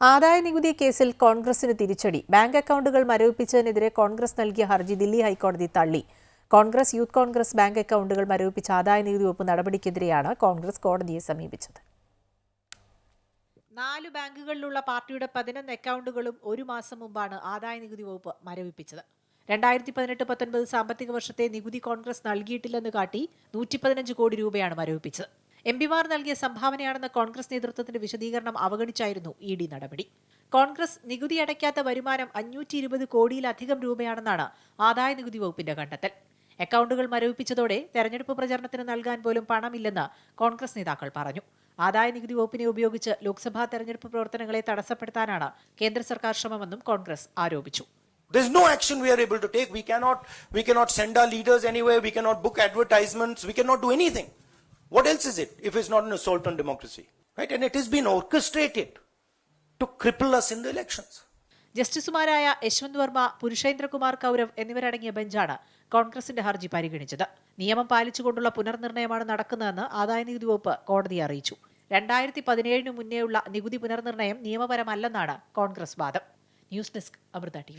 ആദായ നികുതി കേസിൽ കോൺഗ്രസിന് തിരിച്ചടി. ബാങ്ക് അക്കൗണ്ടുകൾ മരവിപ്പിച്ചതിനെതിരെ കോൺഗ്രസ് നൽകിയ ഹർജി ദില്ലി ഹൈക്കോടതി തള്ളി. കോൺഗ്രസ് യൂത്ത് കോൺഗ്രസ് ബാങ്ക് അക്കൗണ്ടുകൾ മരവിപ്പിച്ച ആദായ നികുതി വകുപ്പ് നടപടിക്കെതിരെയാണ് കോൺഗ്രസ് കോടതിയെ സമീപിച്ചത്. നാല് ബാങ്കുകളിലുള്ള പാർട്ടിയുടെ പതിനൊന്ന് അക്കൗണ്ടുകളും ഒരു മാസം മുമ്പാണ് ആദായ നികുതി വകുപ്പ് മരവിപ്പിച്ചത്. രണ്ടായിരത്തി പതിനെട്ട് പത്തൊൻപത് സാമ്പത്തിക വർഷത്തെ നികുതി കോൺഗ്രസ് നൽകിയിട്ടില്ലെന്ന് കാട്ടി നൂറ്റി പതിനഞ്ച് കോടി രൂപയാണ് മരവിപ്പിച്ചത്. എം പിമാർ നൽകിയ സംഭാവനയാണെന്ന കോൺഗ്രസ് നേതൃത്വത്തിന്റെ വിശദീകരണം അവഗണിച്ചായിരുന്നു ഇ ഡി നടപടി കോൺഗ്രസ് നികുതി അടയ്ക്കാത്ത വരുമാനം അഞ്ഞൂറ്റി ഇരുപത് കോടിയിലധികം രൂപയാണെന്നാണ് ആദായ നികുതി വകുപ്പിന്റെ കണ്ടെത്തൽ അക്കൗണ്ടുകൾ മരവിപ്പിച്ചതോടെ തെരഞ്ഞെടുപ്പ് പ്രചരണത്തിന് നൽകാൻ പോലും പണമില്ലെന്ന് കോൺഗ്രസ് നേതാക്കൾ പറഞ്ഞു ആദായ നികുതി വകുപ്പിനെ ഉപയോഗിച്ച് ലോക്സഭാ തെരഞ്ഞെടുപ്പ് പ്രവർത്തനങ്ങളെ തടസ്സപ്പെടുത്താനാണ് കേന്ദ്ര സർക്കാർ ശ്രമമെന്നും കോൺഗ്രസ് ആരോപിച്ചു There's no action we are able to take. We cannot, we cannot send our leaders anywhere. We cannot book advertisements. We cannot do anything. What else is it if it's not an assault on democracy? Right? And it has been orchestrated to cripple us in the elections. ജസ്റ്റിസുമാരായ യശ്വന്ത് വർമ്മ പുരുഷേന്ദ്രകുമാർ കൗരവ് എന്നിവരടങ്ങിയ ബെഞ്ചാണ് കോൺഗ്രസിന്റെ ഹർജി പരിഗണിച്ചത് നിയമം പാലിച്ചുകൊണ്ടുള്ള പുനർനിർണയമാണ് നടക്കുന്നതെന്ന് ആദായനികുതി വകുപ്പ് കോടതിയെ അറിയിച്ചു രണ്ടായിരത്തി പതിനേഴിന് മുന്നേയുള്ള നികുതി പുനർനിർണയം നിയമപരമല്ലെന്നാണ് കോൺഗ്രസ് വാദം ന്യൂസ് ഡെസ്ക് അമൃത ടി